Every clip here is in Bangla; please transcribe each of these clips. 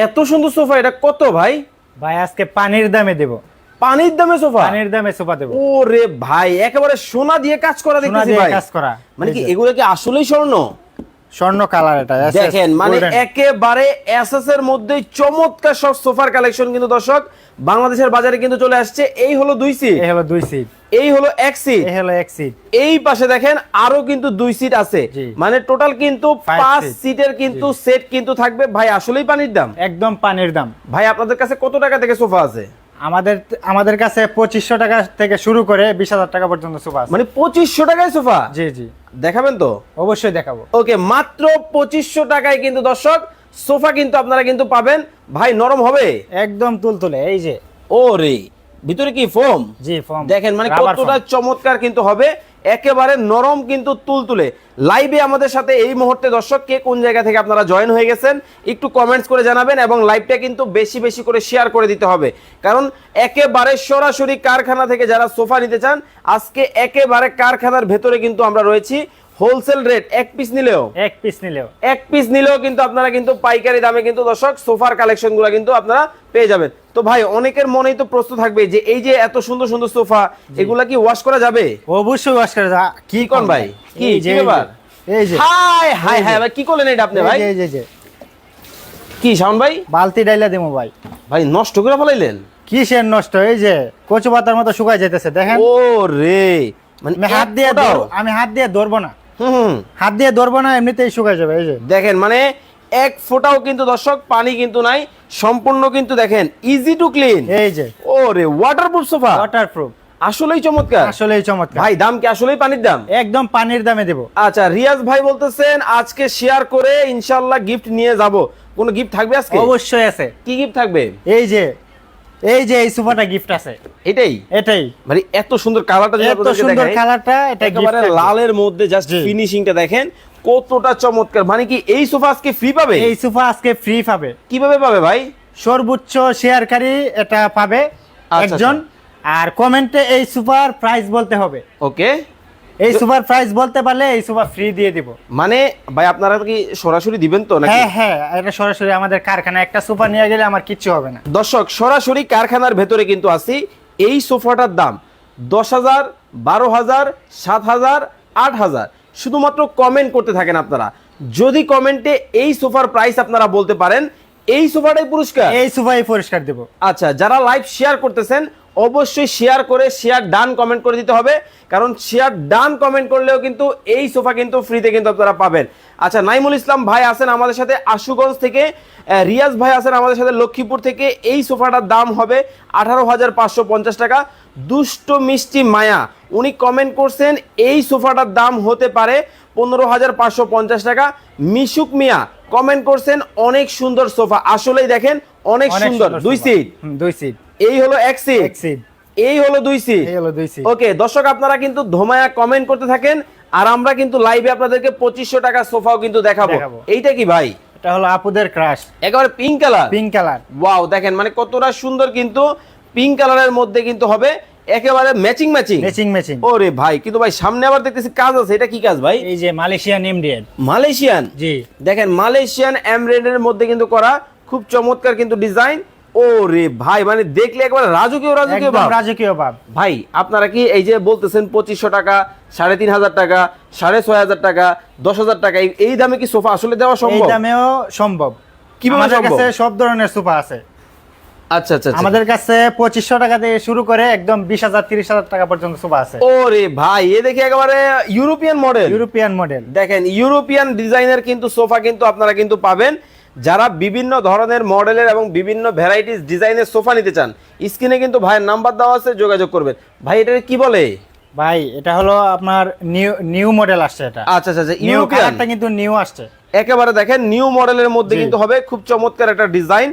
এত সুন্দর সোফা এটা কত ভাই? ভাই আজকে পানির দামে দেব। পানির দামে সোফা? পানির দামে সোফা দেব। ওরে ভাই একেবারে সোনা দিয়ে কাজ করা সোনা দেখতেছি দিয়ে ভাই। কাজ করা। মানে কি এগুলো কি আসলেই স্বর্ণ? স্বর্ণ কালার এটা দেখেন মানে একেবারে এসএস এর মধ্যে চমৎকার সব সোফার কালেকশন কিন্তু দর্শক বাংলাদেশের বাজারে কিন্তু চলে আসছে। এই হলো দুই সিট এই হলো দুই সিট এই হলো এক সিট এই হলো এক সিট এই পাশে দেখেন আরও কিন্তু দুই সিট আছে। মানে টোটাল কিন্তু পাঁচ সিটের কিন্তু সেট কিন্তু থাকবে। ভাই আসলেই পানির দাম। একদম পানির দাম। ভাই আপনাদের কাছে কত টাকা থেকে সোফা আছে? আমাদের আমাদের কাছে পঁচিশশো টাকা থেকে শুরু করে বিশ হাজার টাকা পর্যন্ত সোফা মানে পঁচিশশো টাকায় সোফা? জি জি। দেখাবেন তো? অবশ্যই দেখাবো। ওকে মাত্র পঁচিশশো টাকায় কিন্তু দর্শক সোফা কিন্তু আপনারা কিন্তু পাবেন। ভাই নরম হবে? একদম তুলতুলে এই যে। ও রে ভিতরে কি ফোম? জি ফর্ম দেখেন মানে কতটা চমৎকার কিন্তু হবে। একেবারে নরম কিন্তু তুলতুলে লাইভে আমাদের সাথে এই মুহূর্তে দর্শক কে কোন জায়গা থেকে আপনারা জয়েন হয়ে গেছেন একটু কমেন্টস করে জানাবেন এবং লাইভটা কিন্তু বেশি বেশি করে শেয়ার করে দিতে হবে। কারণ একেবারে সরাসরি কারখানা থেকে যারা সোফা নিতে চান আজকে একেবারে কারখানার ভেতরে কিন্তু আমরা রয়েছি। হোলসেল রেট এক পিস নিলেও। এক পিস নিলেও। এক পিস নিলেও কিন্তু আপনারা কিন্তু পাইকারি দামে কিন্তু দর্শক সোফার কালেকশনগুলো কিন্তু আপনারা পেয়ে যাবেন। তো ভাই অনেকের মনেই তো প্রশ্ন থাকবে যে এই যে এত সুন্দর সুন্দর সোফা এগুলা কি ওয়াশ করা যাবে? অবশ্যই ওয়াশ করে যা- কি কোন ভাই? কি? যে এই যে, হাই হাই হাই ভাই কি করলেন এটা আপনি ভাই? এই যে, যে। কি শাওন ভাই? বালতি ডাইলা দেবো ভাই। ভাই নষ্ট করে ফেলাইলেন? কিসের নষ্ট? এই যে কচু পাতার মতো শুকায় যাইতেছে দেখেন। ও রে মানে আমি হাত দিয়ে? আমি হাত দিয়ে ধরবো না। হুম হুম। হাত দিয়ে ধরবো না এমনিতেই শুকায় যাবে এই যে। দেখেন মানে এক ফোঁটাও কিন্তু দর্শক পানি কিন্তু নাই সম্পূর্ণ কিন্তু দেখেন ইজি টু ক্লিন এই যে। ও রে ওয়াটারপ্রুফ সোফা ওয়াটারপ্রুফ আসলেই চমৎকার। আসলেই চমৎকার। ভাই দাম কি আসলেই পানির দাম? একদম পানির দামে দেবো। আচ্ছা রিয়াজ ভাই বলতেছেন আজকে শেয়ার করে ইনশাল্লাহ গিফট নিয়ে যাব। কোন গিফট থাকবে আজকে? অবশ্যই আছে। কি গিফট থাকবে? এই যে এই যে এই সোফাটা গিফট আছে। এটাই? এটাই। মানে এত সুন্দর কালারটা এত সুন্দর কালারটা এটা একেবারে লালের মধ্যে জাস্ট। ফিনিশিংটা দেখেন কতটা চমৎকার। মানে কি এই সোফা আজকে ফ্রি পাবে? এই সোফা আজকে ফ্রি পাবে। কীভাবে পাবে ভাই? সর্বোচ্চ শেয়ারকারী এটা পাবে আচ্ছা, একজন। আর কমেন্টে এই সুপার প্রাইস বলতে হবে। ওকে। এই সুপার প্রাইস বলতে পারলে এই সুপার ফ্রি দিয়ে দিব। মানে ভাই আপনারা কি সরাসরি দিবেন তো নাকি? হ্যাঁ হ্যাঁ এটা সরাসরি আমাদের কারখানা। একটা সুপার নিয়ে গেলে আমার কিচ্ছু হবে না। দর্শক সরাসরি কারখানার ভেতরে কিন্তু আছি। এই সোফাটার দাম দশ হাজার বারো হাজার সাত হাজার আট হাজার। শুধুমাত্র কমেন্ট করতে থাকেন আপনারা। যদি কমেন্টে এই সোফার প্রাইস আপনারা বলতে পারেন এই সোফাটাই পুরস্কার। এই সোফাই পুরস্কার দেব। আচ্ছা যারা লাইভ শেয়ার করতেছেন অবশ্যই শেয়ার করে শেয়ার ডান কমেন্ট করে দিতে হবে। কারণ শেয়ার ডান কমেন্ট করলেও কিন্তু এই সোফা কিন্তু ফ্রিতে কিন্তু আপনারা পাবেন। আচ্ছা নাইমুল ইসলাম ভাই আছেন আমাদের সাথে আশুগঞ্জ থেকে। রিয়াজ ভাই আছেন আমাদের সাথে লক্ষ্মীপুর থেকে। এই সোফাটার দাম হবে আঠারো হাজার পাঁচশো পঞ্চাশ টাকা। দুষ্ট মিষ্টি মায়া উনি কমেন্ট করছেন এই সোফাটার দাম হতে পারে পনেরো হাজার পাঁচশো পঞ্চাশ টাকা। মিশুক মিয়া কমেন্ট করছেন অনেক সুন্দর সোফা আসলেই দেখেন অনেক সুন্দর। দুই সিট দুই সিট এই হলো এক সিট এই হলো দুই সিট এই হলো দুই সিট ওকে দর্শক আপনারা কিন্তু ধোমায়া কমেন্ট করতে থাকেন আর আমরা কিন্তু লাইভে আপনাদেরকে পঁচিশশো টাকা সোফাও কিন্তু দেখাবো। এইটা কি ভাই? এটা হলো আপুদের ক্রাশ একেবারে pink colour pink colour wow দেখেন মানে কতটা সুন্দর কিন্তু পিঙ্ক কালারের মধ্যে কিন্তু হবে। একেবারে ম্যাচিং ম্যাচিং ম্যাচিং ম্যাচিং ওরে ভাই কিন্তু ভাই সামনে আবার দেখতেছি কাজ আছে। এটা কি কাজ ভাই? এই যে মালয়েশিয়ান ইন্ডিয়ান মালয়েশিয়ান জি। দেখেন মালয়েশিয়ান এমব্রয়ডারির মধ্যে কিন্তু করা। খুব চমৎকার কিন্তু ডিজাইন ভাই মানে দেখলে একবার রাজকীয় রাজকীয় ভাব। রাজকীয় ভাব। ভাই আপনারা কি এই যে বলতেছেন পঁচিশশো টাকা সাড়ে তিন হাজার টাকা সাড়ে ছয় হাজার টাকা দশ হাজার টাকা এই- দামে কি সোফা আসলে দেওয়া এই সম্ভব? দামেও সম্ভব। কীভাবে সম্ভব? কাছে সব ধরনের সোফা আছে। আচ্ছা আচ্ছা আচ্ছা। আমাদের কাছে পঁচিশশো টাকা থেকে শুরু করে একদম বিশ হাজার তিরিশ হাজার টাকা পর্যন্ত সোফা আছে। ওরে ভাই এ দেখে একেবারে ইউরোপিয়ান মডেল ইউরোপিয়ান মডেল দেখেন ইউরোপিয়ান ডিজাইনের কিন্তু সোফা কিন্তু আপনারা কিন্তু পাবেন। যারা বিভিন্ন ধরনের মডেলের এবং বিভিন্ন ভ্যারাইটিস ডিজাইনের সোফা নিতে চান স্ক্রিনে কিন্তু ভাইয়ের নাম্বার দেওয়া আছে যোগাযোগ করবেন। ভাই এটা কি বলে? ভাই এটা হলো আপনার নিউ নিউ মডেল আসছে এটা। আচ্ছা আচ্ছা আচ্ছা নিউ ইউরোপিয়ান। কালারটা কিন্তু নিউ আসছে। একেবারে দেখেন নিউ মডেলের মধ্যে কিন্তু হবে খুব চমৎকার একটা ডিজাইন।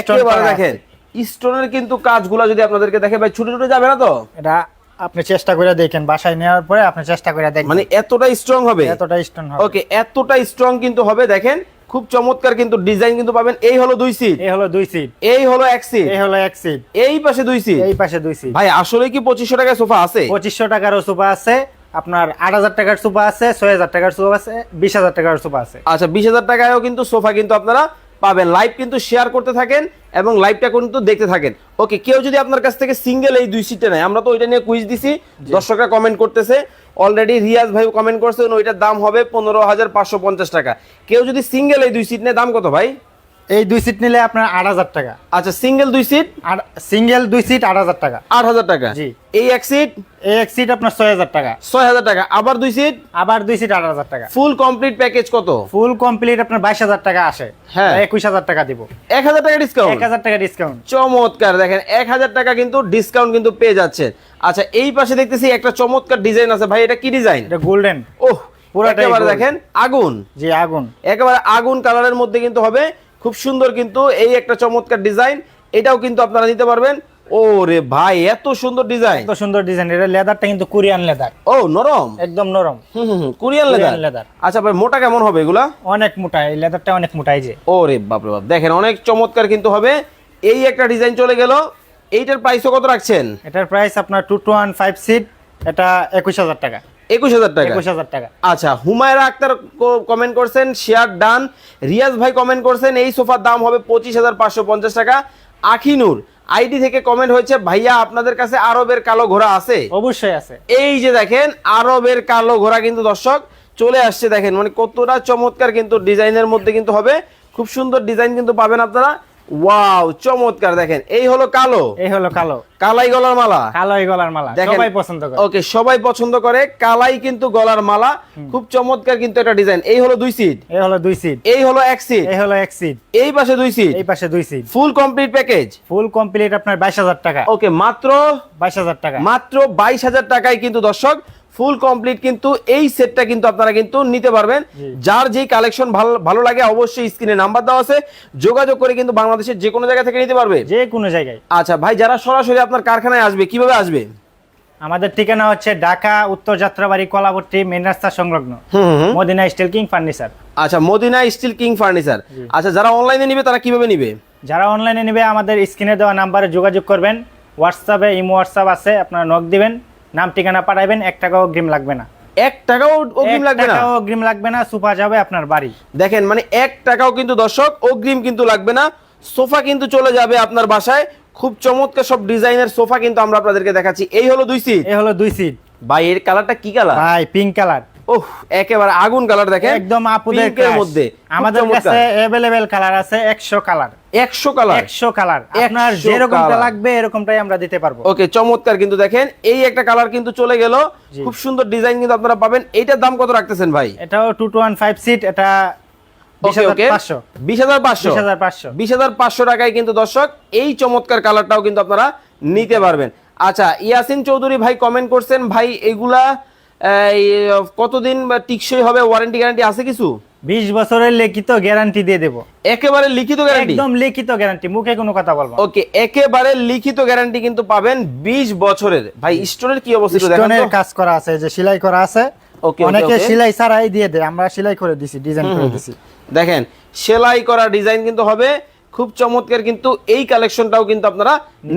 একেবারে দেখেন স্টোনের কিন্তু কাজগুলো যদি আপনাদেরকে দেখে ভাই ছুটে ছুটে যাবে না তো? এটা আপনি চেষ্টা করে দেখেন বাসায় নেওয়ার পরে আপনি চেষ্টা করে দেখেন মানে এতটা স্ট্রং হবে। এতটা স্টোন হবে। ওকে এতটা স্ট্রং কিন্তু হবে দেখেন খুব চমৎকার কিন্তু ডিজাইন কিন্তু পাবেন। এই হলো দুই সিট এই হলো দুই সিট এই হলো এক সিট এই হলো এক সিট এই পাশে দুই সিট এই পাশে দুই সিট ভাই আসলে কি পঁচিশশো টাকার সোফা আছে? পঁচিশশো টাকারও সোফা আছে। আপনার আট হাজার টাকার সোফা আছে ছয় হাজার টাকার সোফা আছে বিশ হাজার টাকার সোফা আছে। আচ্ছা বিশ হাজার টাকায়ও কিন্তু সোফা কিন্তু আপনারা পাবেন। লাইভ কিন্তু শেয়ার করতে থাকেন এবং লাইভটা কিন্তু দেখতে থাকেন। ওকে কেউ যদি আপনার কাছ থেকে সিঙ্গেল এই দুই সিটে নেয় আমরা তো ওইটা নিয়ে কুইজ দিছি। দর্শকরা কমেন্ট করতেছে। অলরেডি রিয়াজ ভাই কমেন্ট করছেন ওইটার দাম হবে পনেরো হাজার পাঁচশো পঞ্চাশ টাকা। কেউ যদি সিঙ্গেল এই দুই সিট নেয় দাম কত ভাই? এই দুই সিট নিলে আপনার আট হাজার টাকা। আচ্ছা সিঙ্গেল দুই সিট আর সিঙ্গেল দুই সিট আট হাজার টাকা। আট হাজার টাকা? জি। এই এক সিট এই এক সিট আপনার ছয় হাজার টাকা। ছয় হাজার টাকা। আবার দুই সিট আবার দুই সিট আট হাজার টাকা। ফুল কমপ্লিট প্যাকেজ কত? ফুল কমপ্লিট আপনার বাইশ হাজার টাকা আসে। হ্যাঁ। একুশ হাজার টাকা দিব। এক হাজার টাকা ডিসকাউন্ট এক হাজার টাকা ডিসকাউন্ট চমৎকার। দেখেন এক হাজার টাকা কিন্তু ডিসকাউন্ট কিন্তু পেয়ে যাচ্ছেন আচ্ছা এই পাশে দেখতেছি একটা চমৎকার ডিজাইন আছে। ভাই এটা কি ডিজাইন এটা গোল্ডেন ওহ gold। দেখেন আগুন। জি আগুন। একেবারে আগুন কালারের মধ্যে কিন্তু হবে। খুব সুন্দর কিন্তু এই একটা চমৎকার ডিজাইন এটাও কিন্তু আপনারা নিতে পারবেন। ও রে ভাই এত সুন্দর ডিজাইন। এত সুন্দর ডিজাইন এটা লেদারটা কিন্তু কোরিয়ান লেদার। ও নরম? একদম নরম। হুম হুম কোরিয়ান লেদার। leather। আচ্ছা ভাই মোটা কেমন হবে এগুলা? অনেক মোটা এই লেদারটা অনেক মোটা এই যে। ও রে বাপরে বাপ দেখেন অনেক চমৎকার কিন্তু হবে। এই একটা ডিজাইন চলে গেল। এইটার প্রাইসও কত রাখছেন? এটার প্রাইস আপনার টু টু সিট এটা একুশ হাজার টাকা। একুশ হাজার টাকা। একুশ হাজার টাকা। আচ্ছা হুমায়রা আক্তার কমেন্ট করছেন শেয়ার ডান। রিয়াজ ভাই কমেন্ট করছেন এই সোফার দাম হবে পঁচিশ হাজার পাঁচশো পঞ্চাশ টাকা। আখিনুর আইডি থেকে কমেন্ট হয়েছে ভাইয়া আপনাদের কাছে আরবের কালো ঘোড়া আছে? অবশ্যই আছে। এই যে দেখেন আরবের কালো ঘোড়া কিন্তু দর্শক চলে আসছে দেখেন মানে কতটা চমৎকার কিন্তু ডিজাইনের মধ্যে কিন্তু হবে। খুব সুন্দর ডিজাইন কিন্তু পাবেন আপনারা। ওয়াও চমৎকার দেখেন এই হলো কালো। এই হলো কালো। কালাই গলার মালা। কালো এই গলার মালা সবাই পছন্দ করে। ওকে সবাই পছন্দ করে কালাই কিন্তু গলার মালা। খুব চমৎকার কিন্তু একটা ডিজাইন। এই হলো দুই সিট এই হলো দুই সিট এই হলো এক সিট এই হলো এক সিট এই পাশে দুই সিট এই পাশে দুই seat full complete package full complete আপনার বাইশ হাজার টাকা। ওকে মাত্র বাইশ হাজার টাকা। মাত্র বাইশ হাজার টাকায় কিন্তু দর্শক ফুল কমপ্লিট কিন্তু এই সেটটা কিন্তু আপনারা কিন্তু নিতে পারবেন। যার যেই কালেকশন ভালো ভালো লাগে অবশ্যই স্ক্রিনে নাম্বার দেওয়া আছে। যোগাযোগ করে কিন্তু বাংলাদেশের যে কোনো জায়গা থেকে নিতে পারবে। যে কোনো জায়গায়। আচ্ছা ভাই যারা সরাসরি আপনার কারখানায় আসবে কীভাবে আসবে? আমাদের ঠিকানা হচ্ছে ঢাকা উত্তর যাত্রাবাড়ি কলাবর্তী মেন রাস্তা সংলগ্ন। Madina steel king furniture. আচ্ছা মদিনা স্টিল কিং ফার্নিচার। আচ্ছা যারা অনলাইনে নিবে তারা কীভাবে নিবে? যারা অনলাইনে নেবে আমাদের স্ক্রিনে দেওয়া নাম্বারে যোগাযোগ করবেন। হোয়াটসঅ্যাপে ইমো হোয়াটসঅ্যাপ আছে আপনারা নক দিবেন। নাম ঠিকানা পাঠাবেন এক টাকাও অগ্রিম লাগবে না। এক টাকাও অগ্রিম লাগবে না? অগ্রিম লাগবে না সোফা যাবে আপনার বাড়ি। দেখেন মানে এক টাকাও কিন্তু দর্শক অগ্রিম কিন্তু লাগবে না। সোফা কিন্তু চলে যাবে আপনার বাসায়। খুব চমৎকার সব ডিজাইনের সোফা কিন্তু আমরা আপনাদেরকে দেখাচ্ছি। এই হলো দুই সিট এই হলো দুই সিট ভাই এর কালারটা কি কালার ভাই পিঙ্ক কালার ওহ একেবারে আগুন কালার দেখেন। একদম আপুদের মধ্যে। আমাদের কাছে অ্যাভেলেবেল কালার আছে একশো কালার একশো কালার একশো কালার আপনার যেরকমটা লাগবে এরকমটাই আমরা দিতে পারব। ওকে চমৎকার কিন্তু দেখেন। এই একটা কালার কিন্তু চলে গেল। খুব সুন্দর ডিজাইন কিন্তু আপনারা পাবেন। এইটার দাম কত রাখতেছেন ভাই? এটাও সিট এটা টাকায় কিন্তু দর্শক এই চমৎকার কালারটাও কিন্তু আপনারা নিতে পারবেন। আচ্ছা ইয়াসিন চৌধুরী ভাই কমেন্ট করছেন ভাই এগুলা কতদিন বা টিকসই হবে ওয়ারেন্টি গ্যারান্টি আছে কিছু? বিশ বছরের লিখিত গ্যারান্টি দিয়ে দেবো। একেবারে লিখিত গ্যারান্টি একদম লিখিত গ্যারান্টি মুখে কোনো কথা বলব ওকে একেবারে লিখিত গ্যারান্টি কিন্তু পাবেন 20 বছরের। ভাই স্টোনের কি অবস্থা স্টোনের কাজ করা আছে যে সেলাই করা আছে। ওকে, অনেকে সেলাই ছাড়াই দিয়ে দেয় আমরা সেলাই করে দিছি ডিজাইন করে দিছি। দেখেন সেলাই করা ডিজাইন কিন্তু হবে খুব চমৎকার কিন্তু এই কালেকশনটাও কিন্তু আপনারা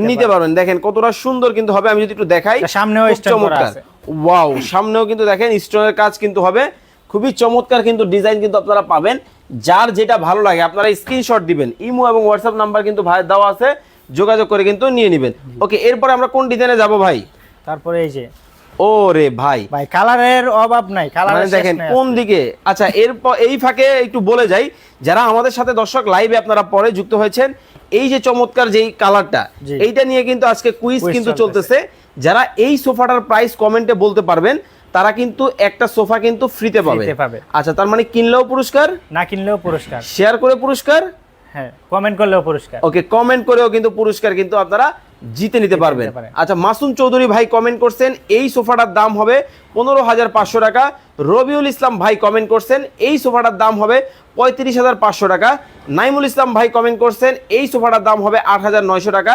নিতে পারবেন। দেখেন কতটা সুন্দর কিন্তু হবে আমি যদি একটু দেখাই সামনেও চমৎকার। ওয়াও সামনেও কিন্তু দেখেন স্টোনের কাজ কিন্তু হবে। খুবই চমৎকার কিন্তু ডিজাইন কিন্তু আপনারা পাবেন। যার যেটা ভালো লাগে আপনারা স্ক্রিনশট দিবেন। ইমো এবং হোয়াটসঅ্যাপ নাম্বার কিন্তু ভাই দেওয়া আছে যোগাযোগ করে কিন্তু নিয়ে নেবেন। ওকে এরপরে আমরা কোন ডিজাইনে যাব ভাই? তারপরে এই যে ও রে ভাই। ভাই কালারের অভাব নাই মানে কালার দেখেন কোন দিকে? আচ্ছা এরপর এই ফাঁকে একটু বলে যাই যারা আমাদের সাথে দর্শক লাইভে আপনারা পরে যুক্ত হয়েছেন এই যে চমৎকার যেই কালারটা এইটা নিয়ে কিন্তু আজকে কুইজ কিন্তু চলতেছে। যারা এই সোফাটার প্রাইস কমেন্টে বলতে পারবেন তারা কিন্তু একটা সোফা কিন্তু ফ্রিতে পাবে। পাবে। আচ্ছা তার মানে কিনলেও পুরস্কার না কিনলেও পুরস্কার। শেয়ার করে পুরস্কার? হ্যাঁ কমেন্ট করলেও পুরস্কার। ওকে কমেন্ট করেও কিন্তু পুরস্কার কিন্তু আপনারা জিতে নিতে পারবেন। আচ্ছা মাসুম চৌধুরী ভাই কমেন্ট করছেন এই সোফাটার দাম হবে পনেরো হাজার পাঁচশো টাকা। রবিউল ইসলাম ভাই কমেন্ট করছেন এই সোফাটার দাম হবে পঁয়ত্রিশ হাজার পাঁচশো টাকা। নাইমুল ইসলাম ভাই কমেন্ট করছেন এই সোফাটার দাম হবে আট হাজার নয়শো টাকা।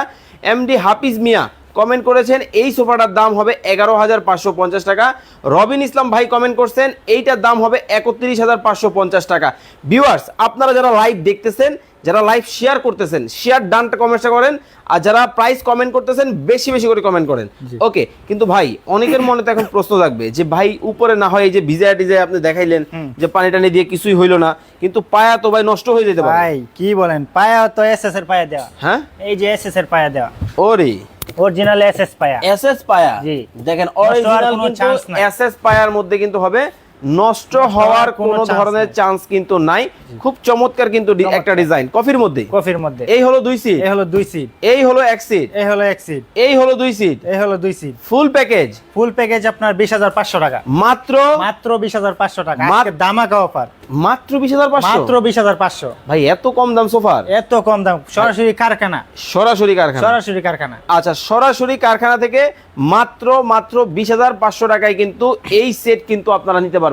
এমডি হাফিজ মিয়া কমেন্ট করেছেন এই সোফাটার দাম হবে এগারো হাজার পাঁচশো পঞ্চাশ টাকা। রবিন ইসলাম ভাই কমেন্ট করছেন এইটার দাম হবে একত্রিশ হাজার পাঁচশো পঞ্চাশ টাকা। ভিউয়ার্স আপনারা যারা লাইভ দেখতেছেন যারা লাইভ শেয়ার করতেছেন শেয়ার ডানটা কমেন্টটা করেন আর যারা প্রাইস কমেন্ট করতেছেন বেশি বেশি করে কমেন্ট করেন। ওকে কিন্তু ভাই অনেকের মনে তো এখন প্রশ্ন থাকবে যে ভাই উপরে না হয় এই যে ভিজা টিজায় আপনি দেখাইলেন যে পানি টানি দিয়ে কিছুই হইল না কিন্তু পায়া তো ভাই নষ্ট হয়ে যেতে পারে। ভাই কি বলেন? পায়া তো এসএস এর পায়া দেওয়া। হ্যাঁ? এই যে এসএস এর পায়া দেওয়া। ওরে। অরিজিনাল এসএস পায়া এসএস পায়া জি। দেখেন অরিজিনাল কোনো কিন্তু নাই। এসএস পায়ার মধ্যে কিন্তু হবে নষ্ট হওয়ার কোনো ধরনের চান্স কিন্তু নাই। খুব চমৎকার কিন্তু একটা ডিজাইন কফির মধ্যে? কফির মধ্যে। এই হলো দুই সিট এই হলো দুই সিট এই হলো এক সিট এই হলো এক সিট এই হলো দুই সিট এই হলো দুই seat full package full package আপনার বিশ হাজার পাঁচশো টাকা। মাত্র মাত্র বিশ হাজার পাঁচশো টাকা। মাত- আজকে দামাকা অফার মাত্র বিশ হাজার পাঁচশো? মাত্র বিশ হাজার পাঁচশো। ভাই এত কম দাম সোফার এত কম দাম। সরাসরি কারখানা। সরাসরি কারখানা। সরাসরি কারখানা। আচ্ছা সরাসরি কারখানা থেকে মাত্র মাত্র বিশ হাজার পাঁচশো টাকায় কিন্তু এই সেট কিন্তু আপনারা নিতে পারবেন।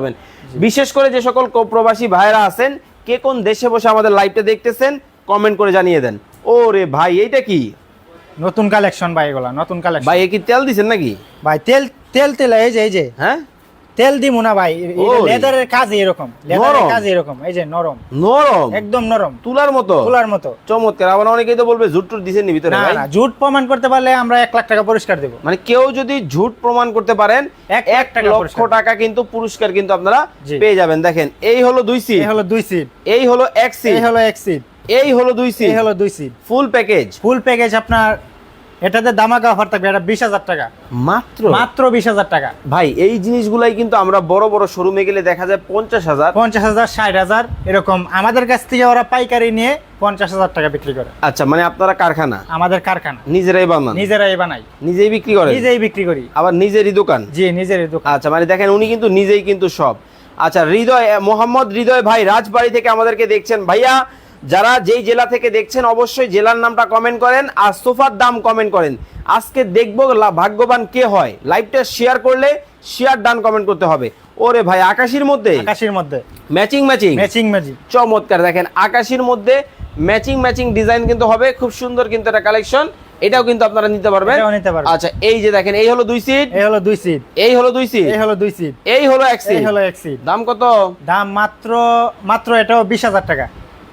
বিশেষ করে যে সকল প্রবাসী ভাইরা আছেন কে কোন দেশে বসে আমাদের লাইভটা দেখতেছেন কমেন্ট করে জানিয়ে দেন। ও রে ভাই এইটা কি? নতুন কালেকশন ভাই এগুলা নতুন কালেকশন ভাই এ কি তেল দিছেন নাকি? ভাই তেল তেল তেল এই যে এই যে। হ্যাঁ? তেল দিমু না ভাই লেদারের কাজ এরকম লেদারের কাজ এরকম এই যে নরম। নরম। একদম নরম। তুলার মতো। তোলার মতো। চমৎকার আবার অনেকেই তো বলবে ঝুট টুট দিছেন নি ভিতরে ভাই। না ঝুট প্রমাণ করতে পারলে আমরা এক লাখ টাকা পুরস্কার দেবো। মানে কেউ যদি ঝুট প্রমাণ করতে পারেন এক লাখ এক টাকা লক্ষ টাকা কিন্তু পুরস্কার কিন্তু আপনারা পেয়ে যাবেন। দেখেন এই হলো দুই সিট এই হলো দুই সিট এই হলো এক সিট এই হলো এক সিট এই হলো দুই সিট এই হলো দুই seat full package full package আপনার এটাতে দামাকা অফার থাকবে এটা বিশ হাজার টাকা। মাত্র? মাত্র বিশ হাজার টাকা। ভাই এই জিনিসগুলাই কিন্তু আমরা বড় বড় শোরুমে গেলে দেখা যায় পঞ্চাশ হাজার। পঞ্চাশ হাজার ষাট হাজার এরকম। আমাদের কাছ থেকে ওরা পাইকারি নিয়ে পঞ্চাশ হাজার টাকা বিক্রি করে। আচ্ছা মানে আপনারা কারখানা? আমাদের কারখানা। নিজেরাই বানান? নিজেরাই বানাই। নিজেই বিক্রি করেন? নিজেই বিক্রি করি। আবার নিজেরই দোকান? জি নিজেরই দোকান। আচ্ছা মানে দেখেন উনি কিন্তু নিজেই কিন্তু সব। আচ্ছা হৃদয় মোহাম্মদ হৃদয় ভাই রাজবাড়ি থেকে আমাদেরকে দেখছেন। ভাইয়া যারা যেই জেলা থেকে দেখছেন অবশ্যই জেলার নামটা কমেন্ট করেন আর সোফার দাম কমেন্ট করেন। আজকে দেখব ভাগ্যবান কে হয়। লাইভটা শেয়ার করলে শেয়ার ডান কমেন্ট করতে হবে। ওরে ভাই আকাশের মধ্যে? আকাশের মধ্যে। ম্যাচিং ম্যাচিং ম্যাচিং ম্যাচিং চমৎকার দেখেন আকাশের মধ্যে ম্যাচিং ম্যাচিং ডিজাইন কিন্তু হবে। খুব সুন্দর কিন্তু এটা কালেকশন এটাও কিন্তু আপনারা নিতে পারবেন। এটাও নিতে পারবেন। আচ্ছা এই যে দেখেন এই হলো দুই সিট এই হলো দুই সিট এই হলো দুই সিট এই হলো দুই সিট এই হলো এক সিট এই হলো এক সিট দাম কত? দাম মাত্র মাত্র এটাও বিশ হাজার টাকা।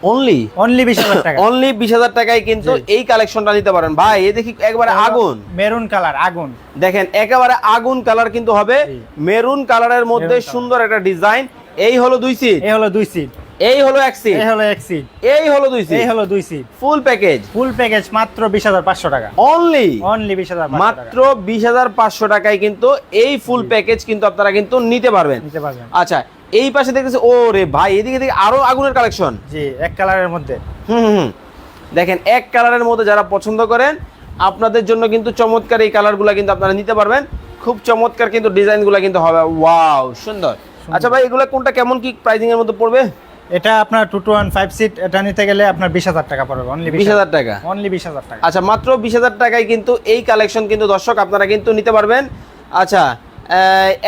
অনলি অনলি বিশ হাজার টাকা। অনলি বিশ হাজার টাকায় কিন্তু এই কালেকশনটা নিতে পারেন। ভাই এ দেখি একবারে আগুন। মেরুন কালার আগুন। দেখেন একেবারে আগুন কালার কিন্তু হবে। মেরুন কালারের মধ্যে সুন্দর একটা ডিজাইন। এই হলো দুই সিট এই হলো দুই সিট এই হলো এক সিট এই হলো এক সিট এই হলো দুই সিট এই হলো দুই seat full package full package মাত্র বিশ হাজার পাঁচশো টাকা। অনলি অনলি বিশ হাজার মাত্র বিশ হাজার পাঁচশো টাকায় কিন্তু এই ফুল প্যাকেজ কিন্তু আপনারা কিন্তু নিতে পারবেন। নিতে পারবেন। আচ্ছা এই পাশে দেখতেছি ও রে ভাই এদিকে দেখি আরও আগুনের কালেকশন জি এক কালারের মধ্যে। হুম হুম, দেখেন এক কালারের মধ্যে যারা পছন্দ করেন আপনাদের জন্য কিন্তু চমৎকার এই কালারগুলো কিন্তু আপনারা নিতে পারবেন। খুব চমৎকার কিন্তু ডিজাইনগুলো কিন্তু হবে। ওয়াও সুন্দর। আচ্ছা ভাই এগুলো কোনটা কেমন কি প্রাইজিং এর মধ্যে পড়বে? এটা আপনার two two one five seat এটা নিতে গেলে আপনার বিশ হাজার টাকা পড়বে অনলি বিশ হাজার। টাকা। অনলি বিশ হাজার টাকা। আচ্ছা মাত্র বিশ হাজার টাকায় কিন্তু এই কালেকশন কিন্তু দর্শক আপনারা কিন্তু নিতে পারবেন। আচ্ছা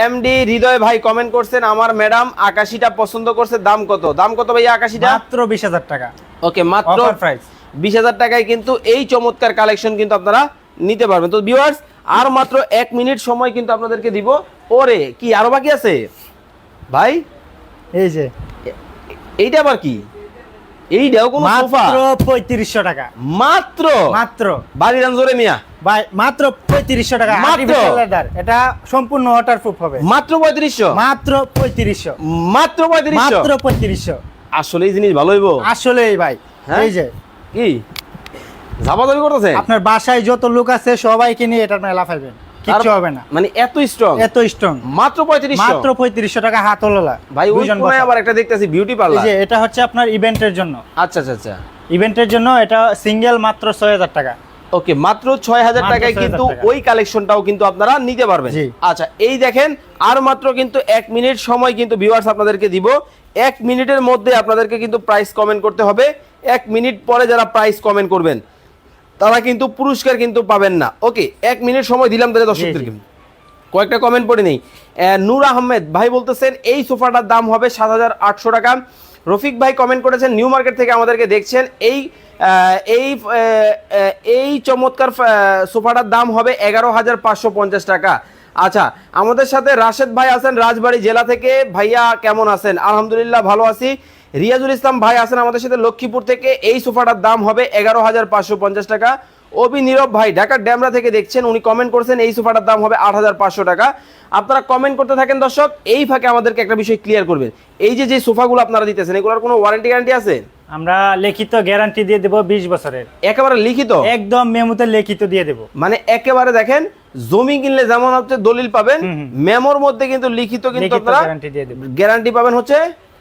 এমডি হৃদয় ভাই কমেন্ট করছেন আমার ম্যাডাম আকাশিটা পছন্দ করছে দাম কত? দাম কত ভাই আকাশিটা? মাত্র বিশ হাজার টাকা। ওকে মাত্র প্রাইস বিশ হাজার টাকায় কিন্তু এই চমৎকার কালেকশন কিন্তু আপনারা নিতে পারবেন। তো ভিউয়ার্স আর মাত্র এক মিনিট সময় কিন্তু আপনাদেরকে দিব। ওরে কি আরও বাকি আছে? ভাই? এই যে। এইটা আবার কি? এইটাও কোন সোফা? মাত্র পঁয়ত্রিশশো টাকা। মাত্র? মাত্র। বাড়ি রান জোরে মিয়া। ভাই মাত্র পঁয়ত্রিশশো টাকা মাত্র? এটা সম্পূর্ণ ওয়াটারপ্রুফ হবে। মাত্র পঁয়ত্রিশশো? মাত্র পঁয়ত্রিশশো। মাত্র মাত্র পঁয়ত্রিশশো। আসলে এই জিনিস ভালো হইব? আসলেই ভাই। হ্যাঁ? এই যে। কি? ঝাপাঝাপি করতেছে আপনার বাসায় যত লোক আছে সবাইকে নিয়ে এটার মেলা ফাইবেন কিচ্ছু হবে না। মানে এত স্ট্রং এত স্ট্রং মাত্র পঁয়ত্রিশশো? মাত্র পঁয়ত্রিশশো টাকা হাত ওলালা ভাই ওই দুইজন কোনায় আবার একটা দেখতেছি বিউটি এই পার্লার যে এটা হচ্ছে আপনার ইভেন্টের জন্য। আচ্ছা আচ্ছা আচ্ছা। ইভেন্টের জন্য এটা সিঙ্গেল মাত্র ছয় হাজার টাকা। ওকে মাত্র ছয় হাজার টাকায় কিন্তু ওই কালেকশনটাও কিন্তু আপনারা নিতে পারবেন। আচ্ছা এই দেখেন আর মাত্র কিন্তু এক মিনিট সময় কিন্তু ভিউয়ার্স আপনাদেরকে দিব। এক মিনিটের মধ্যে আপনাদেরকে কিন্তু প্রাইস কমেন্ট করতে হবে। এক মিনিট পরে যারা প্রাইস কমেন্ট করবেন তারা কিন্তু পুরস্কার কিন্তু পাবেন না। ওকে এক মিনিট সময় দিলাম তাহলে দর্শকদেরকে। কয়েকটা কমেন্ট পড়ে নেই। নূর আহমেদ ভাই বলতেছেন এই সোফাটার দাম হবে সাত হাজার আটশো টাকা। রফিক ভাই কমেন্ট করেছেন নিউ মার্কেট থেকে আমাদেরকে দেখছেন। এই এই এই চমৎকার সোফাটার দাম হবে এগারো হাজার পাঁচশো পঞ্চাশ টাকা। আচ্ছা আমাদের সাথে রাশেদ ভাই আছেন রাজবাড়ি জেলা থেকে। ভাইয়া, কেমন আছেন? আলহামদুলিল্লাহ ভালো আছি। রিয়াজুল ইসলাম ভাই আছেন আমাদের সাথে লক্ষ্মীপুর থেকে। এই সোফাটার দাম হবে এগারো হাজার পাঁচশো পঞ্চাশ টাকা। অবি নীরব ভাই, ঢাকার ড্যামরা থেকে দেখছেন, উনি কমেন্ট করছেন, এই সোফাটার দাম হবে আট হাজার পাঁচশো টাকা। আপনারা কমেন্ট করতে থাকেন, দর্শক, এই ফাঁকে আমাদেরকে একটা বিষয় ক্লিয়ার করবেন। এই যে যে সোফাগুলো আপনারা দিতেছেন, এগুলোর কোনো ওয়ারেন্টি গ্যারান্টি আছে? আমরা লিখিত গ্যারান্টি দিয়ে দেবো বিশ বছরের। একেবারে লিখিত? একদম মেমোতে লিখিত দিয়ে দেবো। মানে একেবারে দেখেন জমি কিনলে যেমন হচ্ছে দলিল পাবেন। মেমোর মধ্যে কিন্তু লিখিত কিন্তু আপনারা গ্যারান্টি পাবেন হচ্ছে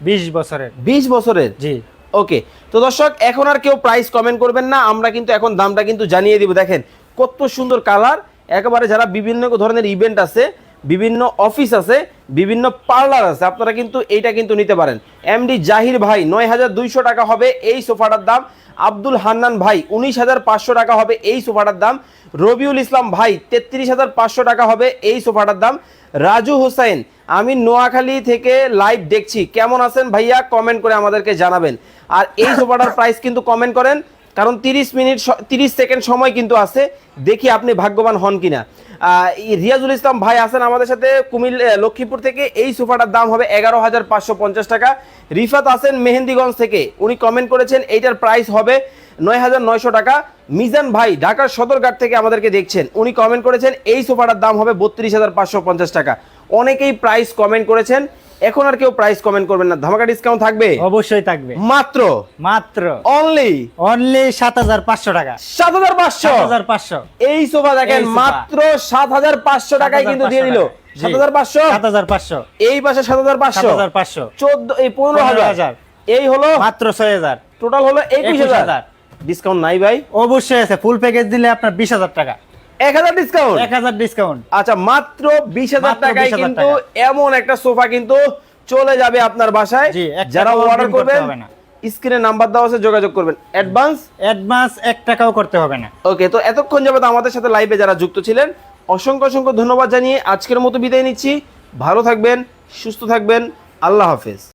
বিশ বছরের। বিশ বছরের? জি। ওকে তো দর্শক এখন আর কেউ প্রাইস কমেন্ট করবেন না আমরা কিন্তু এখন দামটা কিন্তু জানিয়ে দিব। দেখেন কত সুন্দর কালার একেবারে যারা বিভিন্ন ধরনের ইভেন্ট আছে বিভিন্ন অফিস আছে, বিভিন্ন পার্লার আছে। আপনারা কিন্তু এইটা কিন্তু নিতে পারেন। এমডি জাহির ভাই, নয় হাজার দুইশো টাকা হবে এই সোফাটার দাম। আব্দুল হান্নান ভাই, উনিশ হাজার পাঁচশো টাকা হবে এই সোফাটার দাম। রবিউল ইসলাম ভাই, তেত্রিশ হাজার পাঁচশো টাকা হবে এই সোফাটার দাম। রাজু হোসেন, আমি নোয়াখালী থেকে লাইভ দেখছি। কেমন আছেন ভাইয়া? কমেন্ট করে আমাদেরকে জানাবেন। আর এই সোফাটার প্রাইস কিন্তু কমেন্ট করেন। কারণ তিরিশ মিনিট তিরিশ সেকেন্ড সময় কিন্তু আছে। দেখি আপনি ভাগ্যবান হন কিনা। রিয়াজুল ইসলাম ভাই আছেন আমাদের সাথে কুমিল লক্ষ্মীপুর থেকে। এই সোফাটার দাম হবে এগারো হাজার পাঁচশো পঞ্চাশ টাকা। রিফাত আছেন মেহেন্দিগঞ্জ থেকে। উনি কমেন্ট করেছেন, এইটার প্রাইস হবে নয় হাজার নয়শো টাকা। মিজান ভাই ঢাকার সদরঘাট থেকে আমাদেরকে দেখছেন। উনি কমেন্ট করেছেন, এই সোফাটার দাম হবে বত্রিশ হাজার পাঁচশো পঞ্চাশ টাকা। অনেকেই প্রাইস কমেন্ট করেছেন। এখন আর কেউ প্রাইস কমেন্ট করবেন না। ধামাকা ডিসকাউন্ট থাকবে? অবশ্যই থাকবে। মাত্র? মাত্র। অনলি অনলি সাত হাজার পাঁচশো টাকা। সাত হাজার পাঁচশো? হাজার পাঁচশো। এই সোফা দেখেন মাত্র সাত হাজার পাঁচশো টাকায় কিন্তু দিয়ে দিল। সাত হাজার পাঁচশো? সাত হাজার পাঁচশো। এই পাশে সাত হাজার পাঁচশো? হাজার পাঁচশো। চোদ্দ এই পনেরো হাজার। এই হলো মাত্র ছয় হাজার। টোটাল হলো একুশ হাজার। ডিসকাউন্ট নাই ভাই। অবশ্যই আছে। ফুল প্যাকেজ দিলে আপনার বিশ হাজার টাকা। এক হাজার ডিসকাউন্ট এক হাজার ডিসকাউন্ট আচ্ছা মাত্র বিশ হাজার মাত্র টাকায় কিন্তু এমন একটা সোফা কিন্তু চলে যাবে আপনার বাসায়। যারা অর্ডার করবেন স্ক্রিনে নাম্বার দেওয়া আছে যোগাযোগ করবেন। অ্যাডভান্স অ্যাডভান্স এক টাকাও করতে হবে না। ওকে তো এতক্ষণ যাবত আমাদের সাথে লাইভে যারা যুক্ত ছিলেন অসংখ্য অসংখ্য ধন্যবাদ জানিয়ে আজকের মতো বিদায় নিচ্ছি। ভালো থাকবেন সুস্থ থাকবেন। আল্লাহ হাফেজ।